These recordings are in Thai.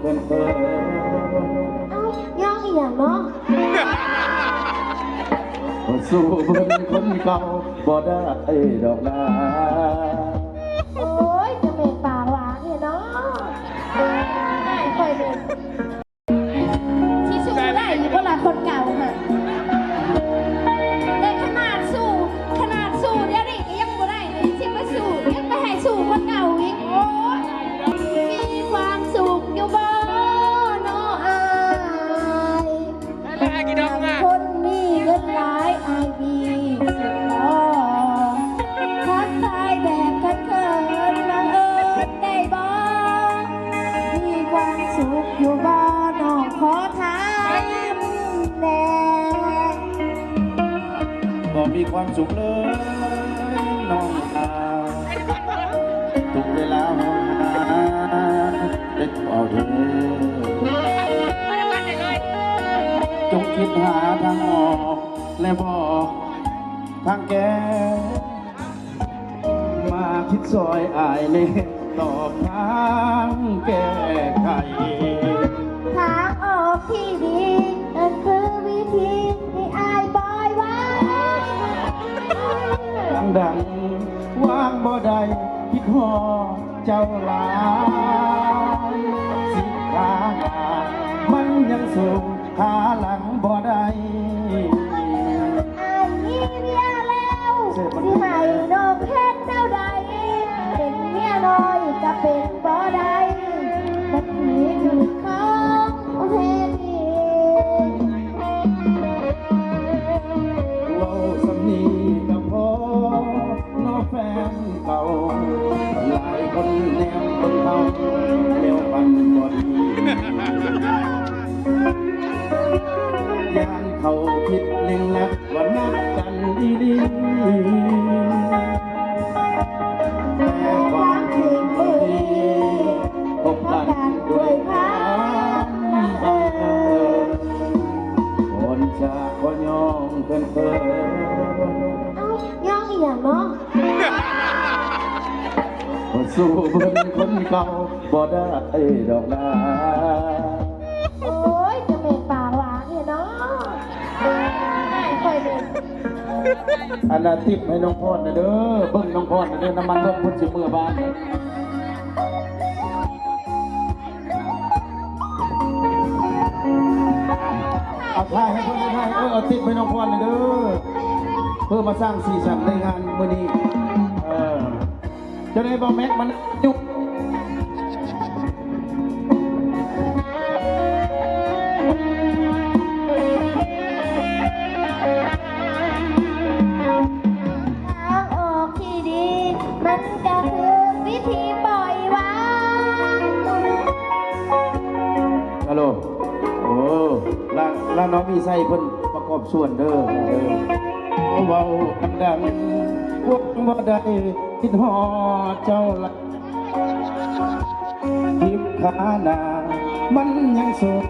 เป็นเพิ่นเอ้าย่องอีหยังเนาะสู้เป็นคนเก่าบ่ได้ดอกนา สุขอยู่บ่น้องขอถามแน่บ่มีความสุขเลยน้องอาวทุกเวลาหาเด็กเอาเธอจงคิดหาทางออกและบอกทางแก้มาคิดซอยอายเน่ตอบทางแก้ ดังดังวางบ่ได้คิดหอเจ้าหลายสิลาหน้ามันยังสูงหาหลังบ่ได้อายมีเมียแล้วสิให้น้องเฮ็ดแนวใด เพิ่นเพิ่นเอ้าย่องอีหยังเนาะบ่สู้เพิ่นคนเก่าบ่ได้ดอกนาโอ้ยจะเป็นปากหวานเนี่ยเนาะไม่ค่อยเลยอันน่ะติบให้น้องพรนะเด้อเบิ่งน้องพรนะเด้อน้ำมันเบิ่งพุ่นสิเมื่อบ้าน อาถ่ายให้เพิ่นได้ถ่ายเออเอาติบให้น้องพรนะเด้อเพื่อมาสร้างสีสันในงานมื้อนี้เออเจะได้บ่แม็กมันยุกทางออกที่ดี มันก็คือวิธีปล่อยวาง ฮัลโหลโอ้ ล่างล่างน้องมีไส้เพิ่นประกอบส่วนเด้อเด้อเว้ากันดังพวกบ่ได้คิดฮอดเจ้าละทิพขาหนามันยังสด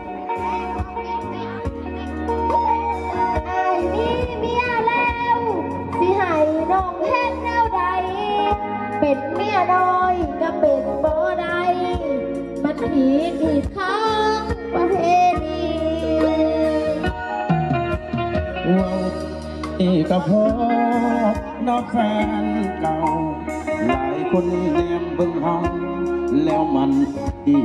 เป็นเมียน้อยก็เป็นบ่ได้มันผิดผิดข้า อีกก็พอนอกแฟนเก่า หลายคนแนมเบิ่งห้องแล้วมันอี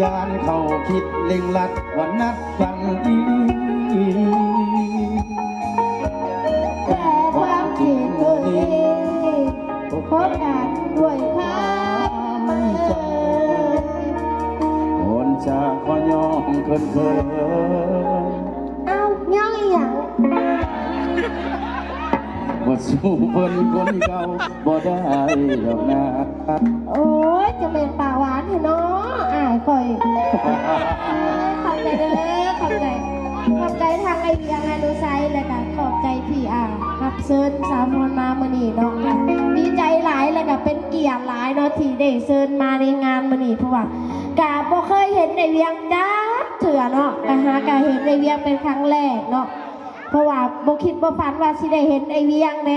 ยานเขาคิดเล็งลัดว่านัดกันอี อยอมเคินเคินเอ้าย่องอีหยังว่าสู้เพิ่นคนเก่าบ่ได้หรอกนะโอ้ยจะเป็นปากหวานเหรอเนาะอายคอยขอบใจเด้อขอบใจขอบใจทางไอเดียงานดูไซด์เลยค่ะขอบใจพี่อ่ารับเชิญสามคนมามื่อนี้เนาะค่ะดีใจหลายเลยค่ะเป็นเกียรติหลายเนาะที่ได้เชิญมาในงานมื่อนี้เพราะว่ากาบ่เคยเห็นในเวียงจ้า เถื่อเนาะกะหากาเห็นไอเวียงเป็นครั้งแรกเนาะเพราะว่าบ่คิดบ่ฝันว่าสิได้เห็นไอเวียงเด้